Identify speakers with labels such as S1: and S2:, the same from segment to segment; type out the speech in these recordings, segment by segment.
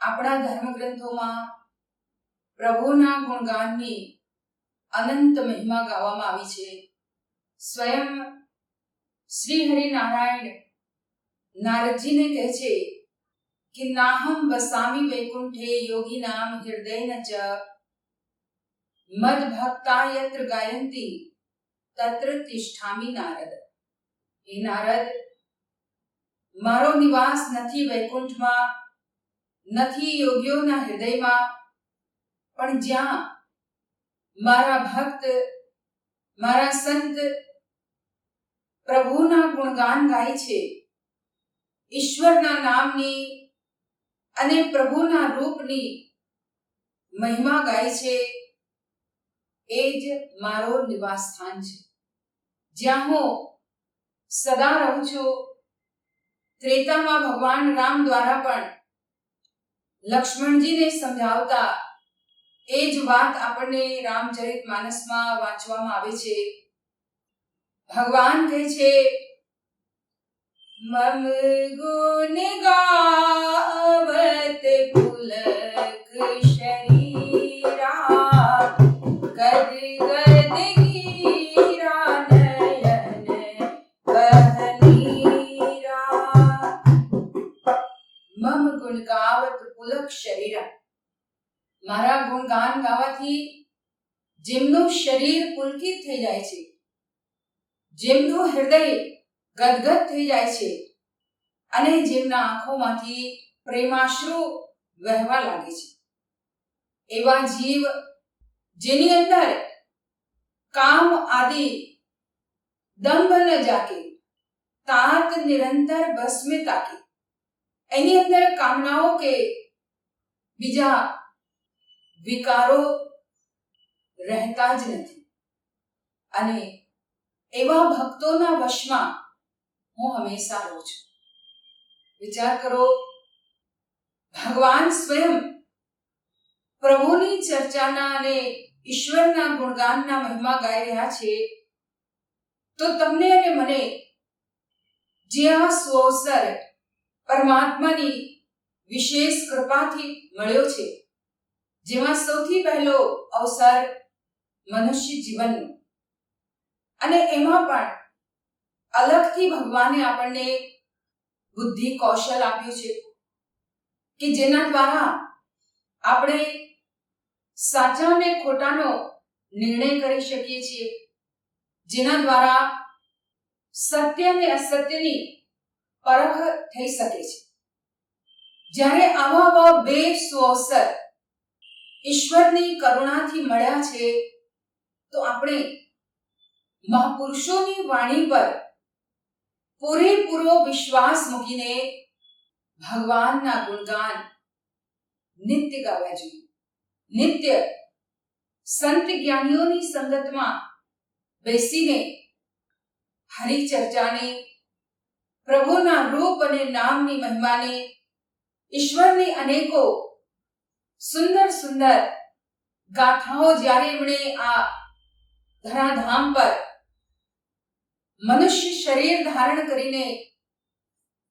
S1: આપણા ધર્મગ્રંથોમાં પ્રભુના ગુણગાનની અનંત મહિમા ગાવામાં આવી છે. સ્વયં શ્રી હરિનારાયણ નારદજીને કહે છે કે, નાહમ વસામી વૈકુંઠે યોગી નામ હૃદય ચ મદ ભક્તા યત્ર ગાયંતી તત્ર તિષ્ઠામી નારદ. હે નારદ, મારો નિવાસ નથી વૈકુંઠમાં નથી યોગીઓના હૃદયમાં, પણ જ્યાં મારા ભક્ત, મારા સંત પ્રભુના ગુણગાન ગાય છે, ઈશ્વરના નામની અને પ્રભુના રૂપની મહિમા ગાય છે, એ જ મારો નિવાસ સ્થાન છે. જ્યાં હું સદા રહું છું, ત્રેતામાં ભગવાન રામ દ્વારા પણ લક્ષ્મણજીને સમજાવતા એ જ વાત આપણને રામચરિત માનસમાં વાંચવામાં આવે છે. ભગવાન કહે છે, મમ ગુણ ગાવત પુલક શરીરા ગુણગાન ગાવાથી જેમનું શરીર પુલકિત થઈ જાય છે, જેમનું હૃદય ગદગદ થઈ જાય છે અને જેમના આંખોમાંથી પ્રેમાશ્રુ વહેવા લાગે છે. એવા જીવ જેની અંદર કામ આદિ દંભ ન જાકે તાત નિરંતર ભસ્મે તાકે એની અંદર કામનાઓ કે બીજા વિકારો રહેતા જ નથી. અને એવા ભક્તોના વશમાં હું હંમેશા રહું છું. વિચાર કરો, ભગવાન સ્વયં પ્રભુની ચર્ચાના અને ઈશ્વરના ગુણગાનના મહિમા ગાઈ રહ્યા છે, તો તમને અને મને જે આ સુઅવસર પરમાત્માની વિશેષ કૃપાથી મળ્યો છે જેમાં સૌથી પહેલો અવસર મનુષ્ય જીવનનો. અને એમાં પણ અલગથી ભગવાને આપણને બુદ્ધિ કૌશલ આપ્યું છે કે જેના દ્વારા આપણે સાચા અને ખોટાનો નિર્ણય કરી શકીએ છીએ, જેના દ્વારા સત્ય અને અસત્યની પરખ થઈ શકે છે. જ્યારે આવા આવા બે સુઅવસર ઈશ્વરની કરુણાથી મળ્યા છે, તો આપણે મહાપુરુષોની વાણી પર પૂરેપૂરો વિશ્વાસ મૂકીને ભગવાનના ગુણગાન નિત્ય ગાવા જોઈએ. નિત્ય સંત જ્ઞાનીઓની સંગતમાં બેસીને હરિચર્ચાને, પ્રભુના રૂપ અને નામની મહિમાને, ઈશ્વરની અનેકો સુંદર સુંદર ગાથાઓ જ્યારે એમણે આ ધરાધામ પર મનુષ્ય શરીર ધારણ કરીને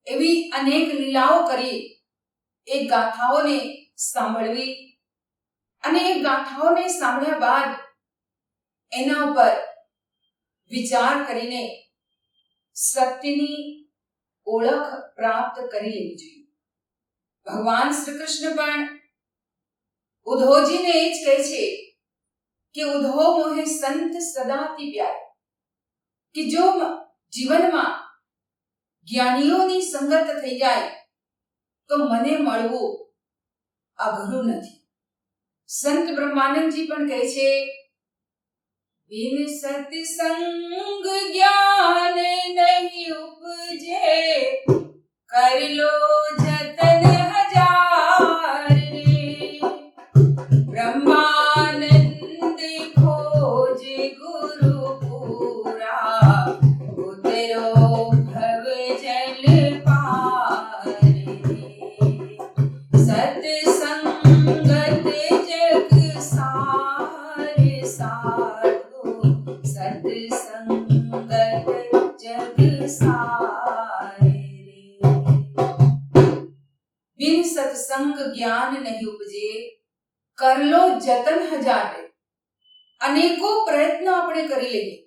S1: એવી અનેક લીલાઓ કરી, એ ગાથાઓને સાંભળવી અને એ ગાથાઓને સાંભળ્યા બાદ એના ઉપર વિચાર કરીને સત્યની ઓળખ પ્રાપ્ત કરી લેવી જોઈએ. ભગવાન શ્રી કૃષ્ણ પણ ઉદ્ધવજીને એ જ કહે છે કે ઉદ્ધવ મોહે સંત સદાથી પ્યાર. કે જો જીવનમાં જ્ઞાનીઓની સંગત થઈ જાય, તો મને મળવું અઘરું નથી. સંત બ્રહ્માનંદજી પણ કહે છે બિન સત્સંગ જ્ઞાન નહીં ઉપજે, કરી લો જતન સાર રે સત્સંગ જ્ઞાન નહીં ઉપજે કરલો જતન હજારે અનેકો પ્રયત્ન આપણે કરી લઈએ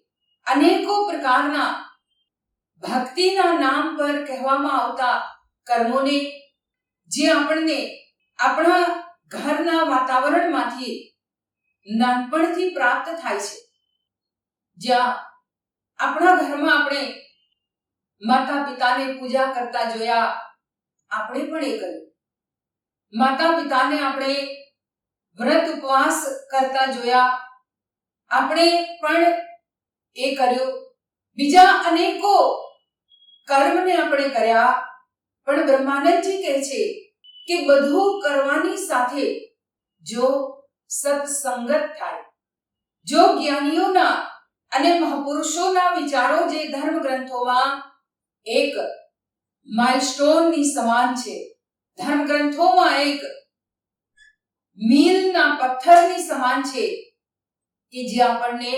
S1: અનેકો પ્રકારના ભક્તિના નામ પર કહેવામાં આવતા કર્મોને જે આપણને આપણા ઘરના વાતાવરણમાંથી નાનપણથી પ્રાપ્ત થાય છે જ્યાં આપણા ઘરમાં આપણે માતા પિતાને પૂજા કરતા જોયા. આપણે પણ એ કર્યું. માતા પિતાને આપણે વ્રત ઉપવાસ કરતા જોયા. આપણે પણ એ કર્યું. બીજા અનેકો કર્મને આપણે કર્યા. પણ બ્રહ્માનંદજી કહે છે કે બધું કરવાની સાથે જો સત્સંગત થાય. જો જ્ઞાનીઓના અને મહાપુરુષોના વિચારો જે ધર્મ ગ્રંથોમાં એક માઇલસ્ટોનની સમાન છે. ધર્મ ગ્રંથોમાં એક મીલના પથ્થરની સમાન છે કે જે આપણને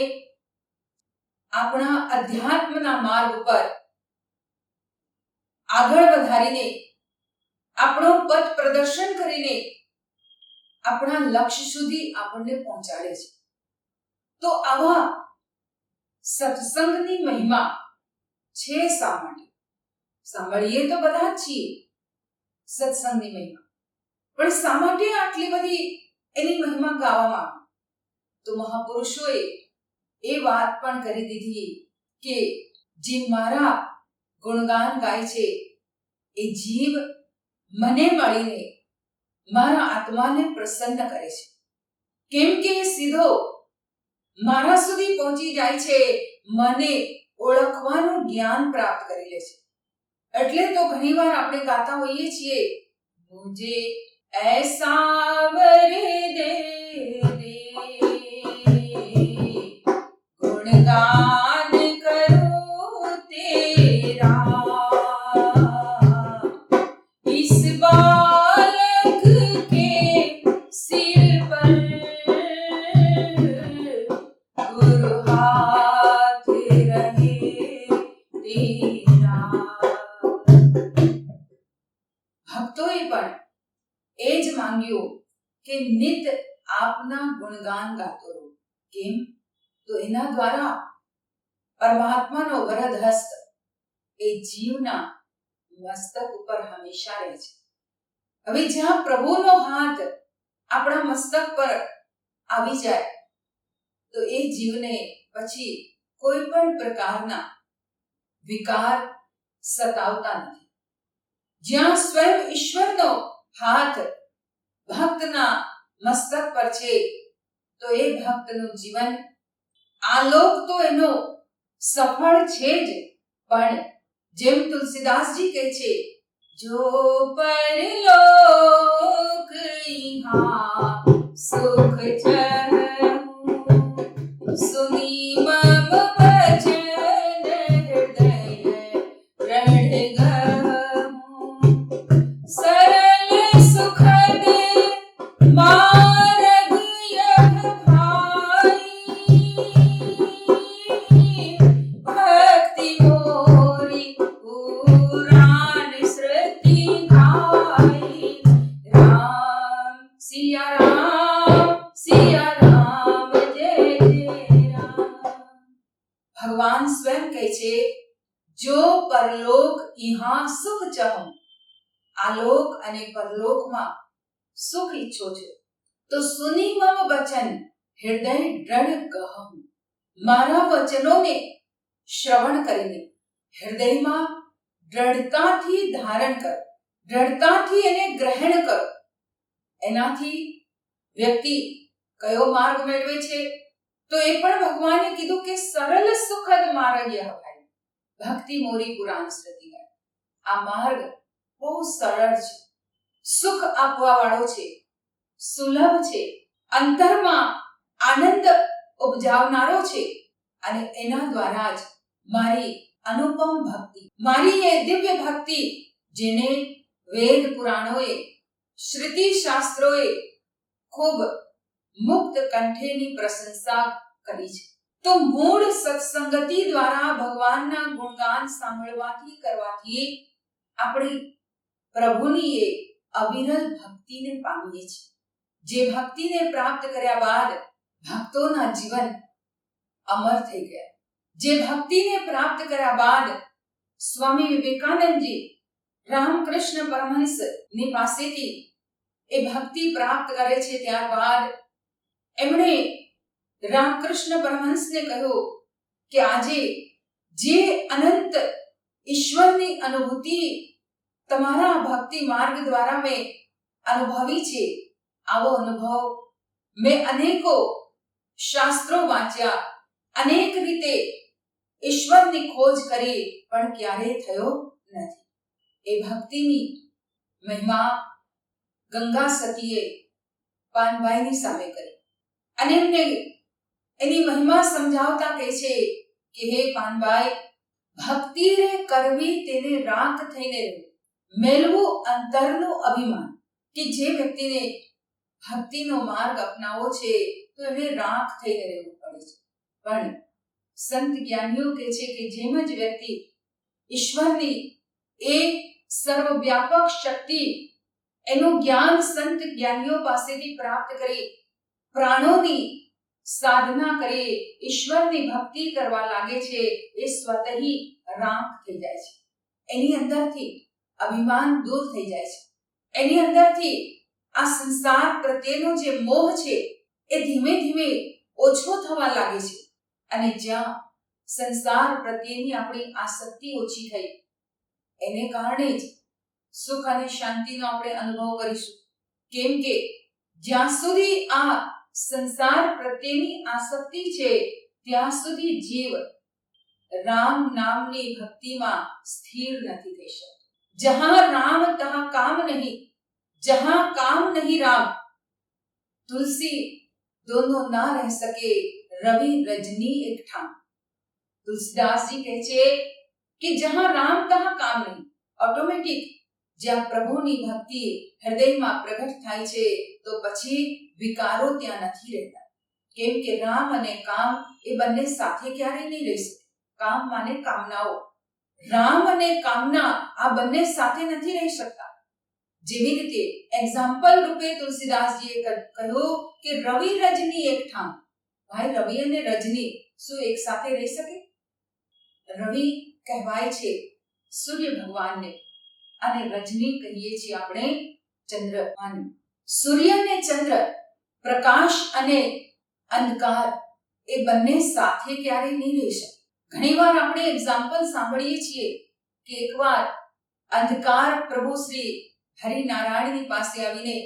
S1: આપણા અધ્યાત્મના માર્ગ ઉપર આગળ વધારીને, આપણો પથ પ્રદર્શન કરીને આપણા લક્ષ્ય સુધી આપણને પહોંચાડે છે. તો આવા સત્સંગની મહિમા છે શા માટે? સાંભળીએ તો બધા જ છીએ સત્સંગની મહિમા. પણ શા માટે આટલી બધી એની મહિમા ગાવામાં તો મહાપુરુષોએ એ વાત પણ કરી દીધી કે જે મારા ગુણગાન ગાય છે, એ જીવ મને મળીને મારા આત્માને પ્રસન્ન કરે છે. કેમ કે સીધો મારા સુધી પહોંચી જાય છે, મને ઓળખવાનું જ્ઞાન પ્રાપ્ત કરી લે છે. એટલે તો ઘણીવાર આપણે ગાતા હોઈએ છીએ મુજે ऐसा દ્વારા પરમાત્માનો વરદ હસ્ત એ જીવના મસ્તક ઉપર હંમેશા રહે છે. હવે જ્યાં પ્રભુનો હાથ આપણા મસ્તક પર આવી જાય, તો એ જીવને પછી કોઈ પણ પ્રકારના વિકાર સતાવતા નથી. જ્યાં સ્વયં ઈશ્વરનો હાથ ભક્તના મસ્તક પર છે, તો એ ભક્તનું જીવન આલોક તો એનો સફળ છે જ. પણ જેમ તુલસીદાસજી કહે છે, જો પરલોક ઈહા સુખ ચહું સુની મમ ભજન હૃદય રઢ ઈચ્છો છો. તો સુની મમ વચન, હૃદય દ્રઢ કહું મારા વચનોને શ્રવણ કરીને હૃદયમાં દ્રઢતાથી ધારણ કર. દ્રઢતાથી એને ગ્રહણ કર. એનાથી વ્યક્તિ કયો માર્ગ મેળવે છે? તો એ પણ ભગવાને કીધું કે સરળ સુખદ માર્ગ યહ ભક્તિ મોરી પુરાણ સ્મૃતિ આ માર્ગ બહુ સરળ છે. સુખ આપવા વાળો છે. સુલભ છે. અંતરમાં આનંદ ઉપજાવનારો છે. અને એના દ્વારા જ મારી અનુપમ ભક્તિ, મારી એ દિવ્ય ભક્તિ જેને વેદ પુરાણોએ શ્રુતિ શાસ્ત્રોએ ખૂબ મુક્ત કંઠેની પ્રશંસા કરી છે. તો મૂળ સત્સંગતિ દ્વારા ભગવાનના ગુણગાન સાંભળવાથી કરવાથી આપણી પ્રભુની એ અવિરલ ભક્તિને પામીએ છીએ. જે ભક્તિને પ્રાપ્ત કર્યા બાદ ભક્તોના જીવન અમર થઈ ગયા. જે ભક્તિને પ્રાપ્ત કર્યા બાદ સ્વામી વિવેકાનંદજી રામકૃષ્ણ પરમહંસની પાસેથી એ ભક્તિ પ્રાપ્ત કરે છે ત્યારબાદ એમણે રામકૃષ્ણ પરમહંસને કહ્યું કે આજે જે અનંત ઈશ્વરની અનુભૂતિ તમારા ભક્તિ માર્ગ દ્વારા મેં અનુભવી છે આવો અનુભવ મેં અનેકો શાસ્ત્રો વાંચ્યા, અનેક રીતે ઈશ્વરની ખોજ કરી, પણ ક્યારેય થયો નથી. એ ભક્તિની મહિમા ગંગા સતીએ પાનભાઈની સામે કરી. અને એમને એની મહિમા સમજાવતા કહે છે કે, હે પાનભાઈ, ભક્તિ રે કરવી તેને રાખ થઈને રહેવું મેળવું અંતરનું અભિમાન કે જે વ્યક્તિને ભક્તિનો માર્ગ અપનાવો છે, તો એને રાખ થઈને રહેવું પડે છે. પણ સંત જ્ઞાનીઓ કહે છે કે જેમ જ વ્યક્તિ ઈશ્વરની એ સર્વવ્યાપક શક્તિ એનું જ્ઞાન સંત જ્ઞાનીઓ પાસેથી પ્રાપ્ત કરી, પ્રાણોની સાધના કરી, ઈશ્વરની ભક્તિ કરવા લાગે છે, એ સ્વતહી રાખ થઈ જાય છે. એની અંદરથી અભિમાન દૂર થઈ જાય છે. એની અંદરથી આ સંસાર પ્રત્યેનો જે મોહ છે, એ ધીમે ધીમે ઓછો થવા લાગે છે. અને જ્યાં સંસાર પ્રત્યેની આપણી આસક્તિ ઓછી થઈ, એને કારણે જ સુખ અને શાંતિનો આપણે અનુભવ કરીશું. કેમ કે જ્યાં સુધી આ સંસાર પ્રત્યેની આસક્તિ છે, ત્યાં સુધી જીવ રામ નામની ભક્તિમાં સ્થિર નથી થઈ શકતો. જહાં રામ તહાં કામ નહીં જહાં કામ નહીં રામ તુલસી दोनों ना रह सके रवि रजनी एक ठाम तुलसीदास जी કહે છે કે જહાં રામ તહાં કામ નહીં ઓટોમેટિક જ્યાં પ્રભુની ભક્તિ હૃદયમાં પ્રગટ થાય છે તો પછી વિકારો ત્યાં નથી રહેતા કેમ કે રામ અને કામ એ બંને સાથે ક્યારેય નહીં રહી શકે કામ માને કામનાઓ રામ અને કામના આ બંને સાથે નથી રહી શકતા જેવી રીતે એક્ઝામ્પલ રૂપે તુલસીદાસજીએ કહ્યું કે રવિ રજની એક ઠામ. ભાઈ, રવિ અને રજની શું એક સાથે રહી શકે? રવિ કહેવાય છે સૂર્ય ભગવાનને અને રજની કહીએ છીએ આપણે ચંદ્રમાન. સૂર્ય અને ચંદ્ર, પ્રકાશ અને અંધકાર એ બંને સાથે ક્યારેય નહીં રહી શકે. ઘણીવાર આપણે એક્ઝામ્પલ સાંભળીએ છીએ કે એકવાર અંધકાર પ્રભુ શ્રી હરિનારાયણની પાસે આવીને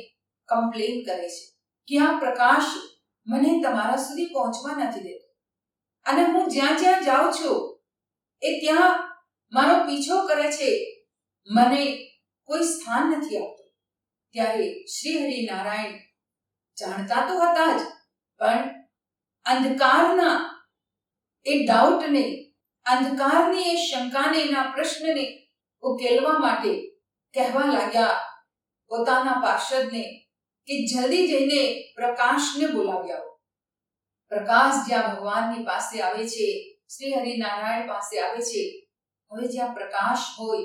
S1: કમ્પ્લેન કરે છે કે આ પ્રકાશ મને તમારા સુધી પહોંચવા નથી દેતો. અને હું જ્યાં જ્યાં જાઉં છું, એ ત્યાં મારો પીછો કરે છે. મને કોઈ સ્થાન નથી આપતું. ત્યારે શ્રી હરિનારાયણ જાણતા તો હતા જ, પણ અંધકારના એ ડાઉટને અંધકારની એ શંકાને, એના પ્રશ્નને ઉકેલવા માટે કહેવા લાગ્યા પોતાના પાર્ષદને કે જલ્દી જઈને પ્રકાશને બોલાવી આવો. પ્રકાશ જ્યાં ભગવાનની પાસે આવે છે, શ્રી હરિનારાયણ પાસે આવે છે, હવે જ્યાં પ્રકાશ હોય,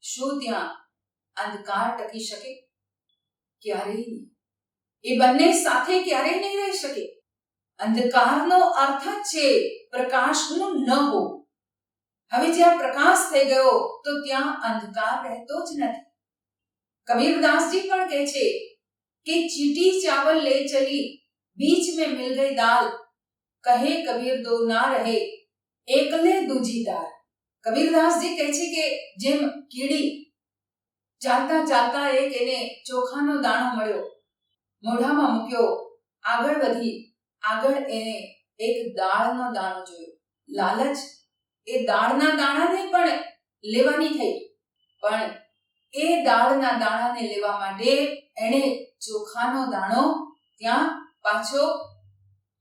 S1: શું ત્યાં અંધકાર ટકી શકે? ક્યારેય નહીં. એ બંને સાથે ક્યારેય નહીં રહી શકે. અંધકારનો અર્થ જ છે, પ્રકાશનું ન હોવું. હવે જ્યાં પ્રકાશ થઈ ગયો તો ત્યાં અંધકાર રહેતો જ નથી કબીરદાસજી પણ કહે છે કે ચીટી ચાવલ લે ચલી बीच में मिल गई दाल કહે કબીર દો ના રહે એકલે દૂજી દાલ કબીરદાસજી કહે છે કે જેમ કીડી ચાલતા ચાલતા એક એને ચોખાનો દાણો મળ્યો મોઢામાં મૂક્યો આગળ વધી આગળ એને એક દાળનો દાણો જોયો લાલચ એ દાળના દાણાને પણ લેવાની થઈ. પણ એ દાળના દાણાને લેવા માટે એણે ચોખાનો દાણો ત્યાં પાછો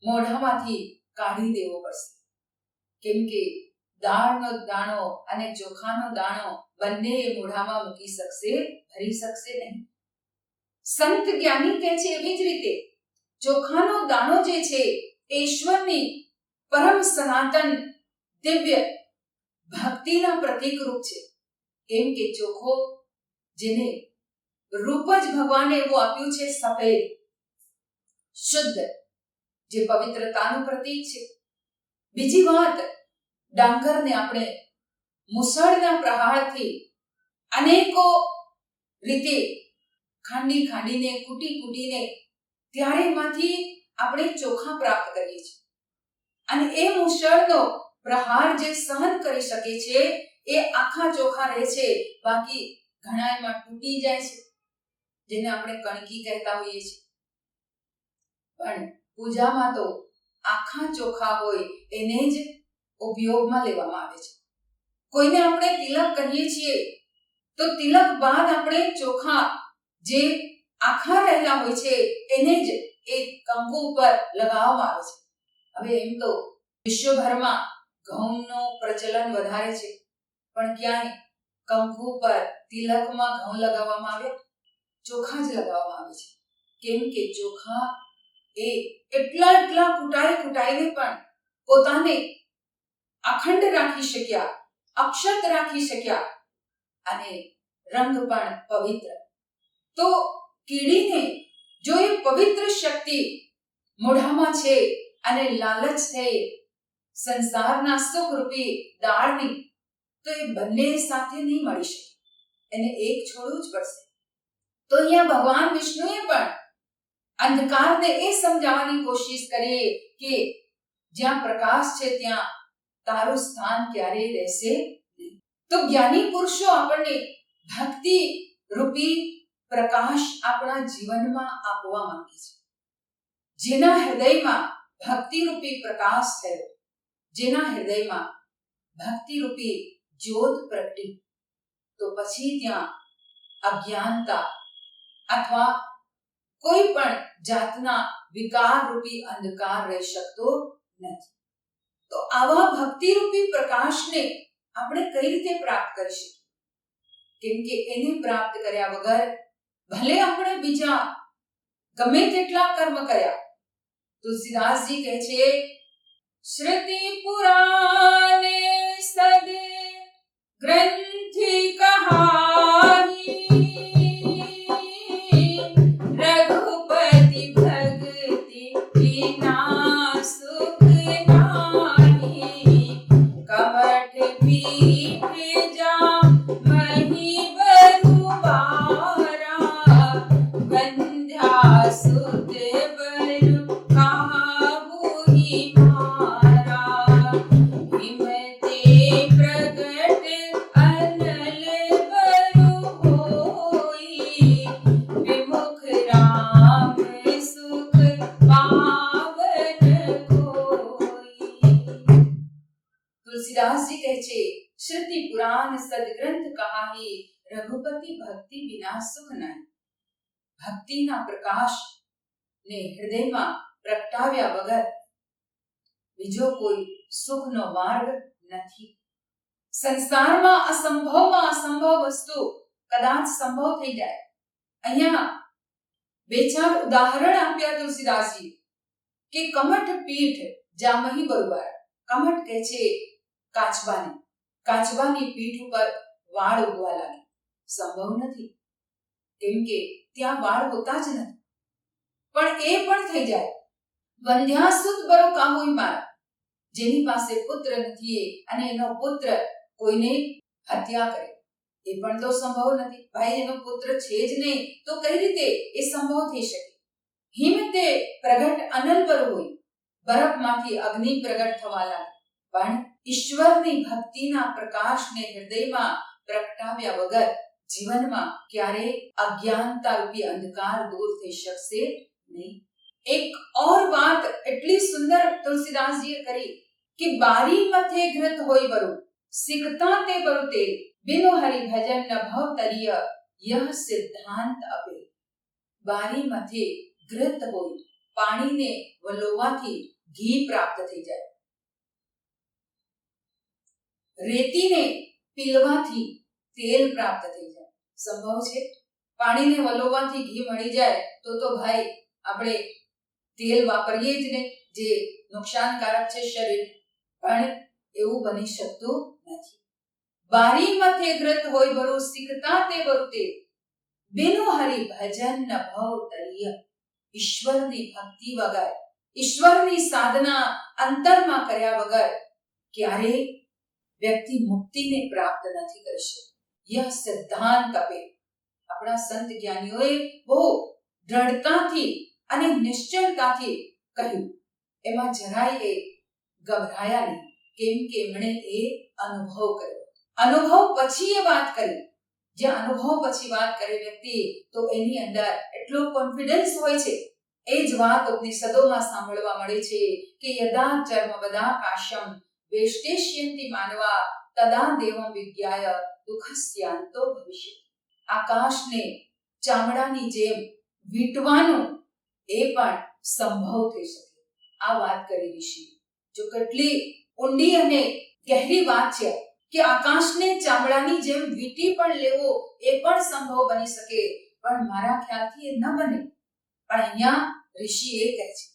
S1: મોઢામાંથી કાઢી દેવો પડશે. કેમ કે દાળનો દાણો અને ચોખાનો દાણો બંને મોઢામાં મૂકી શકશે, ભરી શકશે નહીં. સંત જ્ઞાની કહે છે એવી જ રીતે, ચોખાનો દાણો જે છે, એ ઈશ્વરની પરમ સનાતન દિવ્ય ભક્તિના પ્રતીક રૂપ છે. કેમ કે ચોખો જેને રૂપ જ ભગવાને એવું આપ્યું છે સફેદ, શુદ્ધ, જે પવિત્રતાનું પ્રતીક છે. બીજી વાત, ડાંગરને આપણે મુસળના પ્રહારથી અનેકો રીતે ખાંડી ખાંડીને, કૂટી કૂટીને ત્યારે એમાંથી આપણે ચોખા પ્રાપ્ત કરીએ છીએ. અને એ મુસળનો પ્રહાર જે સહન કરી શકે છે, એ આખા ચોખા રહે છે. બાકી ઘણા એમાં તૂટી જાય છે, જેને આપણે કણકી કહેતા હોઈએ છીએ. પણ પૂજામાં તો આખા ચોખા હોય, એને જ ઉપયોગમાં લેવામાં આવે છે. કોઈને આપણે તિલક કરીએ છીએ, તો તિલક બાદ આપણે ચોખા જે આખા રહેલા હોય છે, એને જ એ કંકુ ઉપર લગાવવામાં આવે છે. હવે એમ તો વિશ્વભરમાં ઘઉંનો પ્રચલન વધારે છે. પણ ક્યાંય કંકુ પર તિલકમાં ઘઉં લગાવવામાં આવે? ચોખા જ લગાવવામાં આવે છે. કેમ કે ચોખા એ એટલા એટલા કુટાઈ કુટાઈને પણ પોતાને અખંડ રાખી શક્યા, અક્ષત રાખી શક્યા અને રંગ પણ પવિત્ર. તો કીડીને જો એ પવિત્ર શક્તિ મોઢામાં છે અને લાલચ થઈ સંસારના સુખરૂપી દાળની, તો એ બંને સાથે નહીં મળી શકે. એને એક છોડવું જ પડશે. તો અહીંયા ભગવાન વિષ્ણુએ પણ અંધકારને એ સમજાવવાની કોશિશ કરી કે જ્યાં પ્રકાશ છે ત્યાં તારું સ્થાન ક્યારેય રહેશે તો જ્ઞાની પુરુષો આપણને ભક્તિ રૂપી પ્રકાશ આપણા જીવનમાં આપવા માંગે છે. જેના હૃદયમાં ભક્તિ રૂપી પ્રકાશ થયો. જેના હૃદયમાં ભક્તિરૂપી જ્યોત પ્રગટી. તો પછી ત્યાં અજ્ઞાનતા અથવા કોઈ પણ જાતના વિકાર રૂપી અંધકાર રહી શકતો નથી. તો આવા ભક્તિ રૂપી પ્રકાશને આપણે કઈ રીતે પ્રાપ્ત કરી શકીએ? કેમ કે એને પ્રાપ્ત કર્યા વગર ભલે આપણે બીજા ગમે તેટલા કર્મ કર્યા, તુલસીદાસજી કહે છે શ્રુતિ પુરાણે સદ ગ્રંથિ કહાની રઘુપતિ ભક્તિ વિના સુખ પ્રકાશ ને હૃદયમાં પ્રગટાવ્યા વગર બીજો કોઈ સુખનો માર્ગ નથી. સંસારમાં અસંભવમાં અસંભવ વસ્તુ કદાચ સંભવ થઈ જાય. અહીંયા બે ચાર ઉદાહરણ આપ્યા તુલસીદાસજી, કે કમઠ પીઠ જામહી બરોબર કમઠ કહે છે કાચબાની. કાચબાની પીઠ ઉપર વાળ ઉગવા લાગે સંભવ નથી. કેમ કે ત્યાં વાળ હોતા જ નથી. પણ એ પણ થઈ જાય. વંધ્યાસુત બરો કામોઈ જેની પાસે પુત્ર નથી અને એનો પુત્ર કોઈને હત્યા કરે. એ પણ તો સંભવ નથી. ભાઈ, એનો પુત્ર છે જ નહીં. તો કઈ રીતે એ સંભવ થઈ શકે? હિમતે પ્રગટ અનલ પર હોય. બરફમાંથી અગ્નિ પ્રગટ થવા લાગે. પણ ઈશ્વરની ભક્તિના પ્રકાશને હૃદયમાં પ્રગટાવ્યા વગર જીવનમાં ક્યારે અજ્ઞાનતા રૂપી અંધકાર દૂર થઈ શકશે નહીં. એક ઓર વાત એટલી સુંદર તુલસીદાસજીએ કરી કે બારી મથે ઘૃત હોય બરુ સિકતા તે બરુ તે, બિનો હરિ ભજન ન ભવ તરિય, યહ સિદ્ધાંત અપે બારી મથે ઘૃત હોય, પાણીને વલોવાથી ઘી પ્રાપ્ત થઈ જાય. રેતીને પીલવાથી તેલ પ્રાપ્ત થઈ જાય. સંભવ છે? પાણીને વલોવાથી ઘી મળી જાય તો તો ભાઈ આપણે તેલ વાપરીએ જ ને જે નુકસાનકારક છે શરીર. પણ એવું બની શકતું નથી. બારી મથે ગ્રત હોય બરું શીખતા તે બરું બિનુ હરિ ભજન ન ભવ તરિય. ઈશ્વરની ભક્તિ વગર, ઈશ્વરની સાધના અંતરમાં કર્યા વગર ક્યારે વ્યક્તિ મુક્તિને પ્રાપ્ત નથી કરી શકે? યહ સિદ્ધાંત અપે. આપણા સંત જ્ઞાનીઓએ બહુ દ્રઢતાથી અને નિશ્ચયતાથી કહ્યું, એમાં જરાય એ ગભરાયા નહીં. કેમ કે એમણે એ અનુભવ કર્યો. અનુભવ પછી એ વાત કરી. જે અનુભવ પછી વાત કરે વ્યક્તિ, તો એની અંદર એટલો કોન્ફિડન્સ હોય છે. એ જ વાત ઉપનિષદોમાં સાંભળવા મળે છે કે યદા ચર્મ બધા કાશમ વેષ્ટેષ્યંતિ માનવા તદા દેવમ વિજ્ઞાય દુઃખસ્યાંતો ભવિષ્ય. આકાશને ચામડાની જેમ વીંટવાનું એ પણ સંભવ થઈ શકે. આ વાત કરી ઋષિ. જો કેટલી ઊંડી અને ગહેરી વાત છે કે આકાશને ચામડાની જેમ વીંટી પણ લેવો એ પણ સંભવ બની શકે, પણ મારા ખ્યાલથી એ ન બને. પણ અહીંયા ઋષિ એ કહે છે,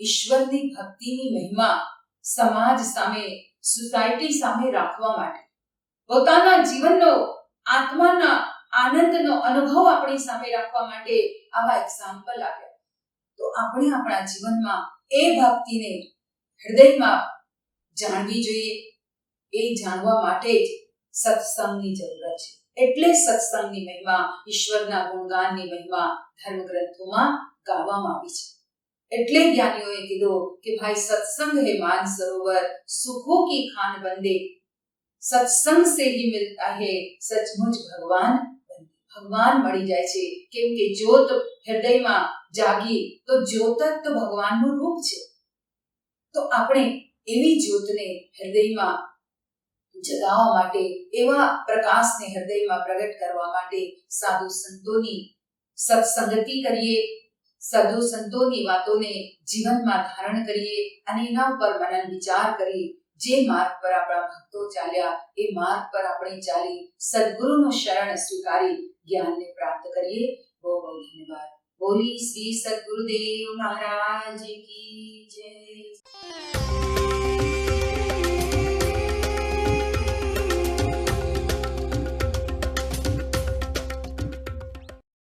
S1: ઈશ્વરની ભક્તિની મહિમા સમાજ સામે, સોસાયટી સામે રાખવા માટે. પોતાના જીવનનો, આત્માના આનંદનો અનુભવ આપણી સામે રાખવા માટે આવા એક્ઝામ્પલ આપ્યા. તો આપણે આપણા જીવનમાં એ ભક્તિને હૃદયમાં જાણવી જોઈએ. એ જાણવા માટે જ સત્સંગની જરૂર છે. એટલે સત્સંગની મહિમા, ઈશ્વરના ગુણગાનની મહિમા ધર્મગ્રંથોમાં ગાવામાં આવી છે. એટલે જ્ઞાનીઓએ કીધું કે ભાઈ સત્સંગ હે માન સરોવર, સુખો કી ખાન બંદે. સત્સંગ સે હી મિલતા હે સચમુચ ભગવાન. ભગવાન મળી જાય છે. કેમ કે જ્યોત હૃદયમાં જાગી, તો જ્યોત તો ભગવાનનું રૂપ છે. તો આપણે એવી જ્યોતને હૃદયમાં જગાવવા માટે, એવા પ્રકાશને હૃદયમાં પ્રગટ કરવા માટે સાધુ સંતોની સત્સંગતિ કરીએ, સાધુ સંતોની વાતોને જીવનમાં ધારણ કરીએ અને એના ઉપર મનન વિચાર કરી જે માર્ગ પર આપણા ભક્તો ચાલ્યા, એ માર્ગ પર આપણે ચાલી સદગુરુનું શરણ સ્વીકારી જ્ઞાનને પ્રાપ્ત કરીએ બહુ બહુ ધન્યવાદ બોલી શ્રી સદગુરુદેવ મહારાજ કી જય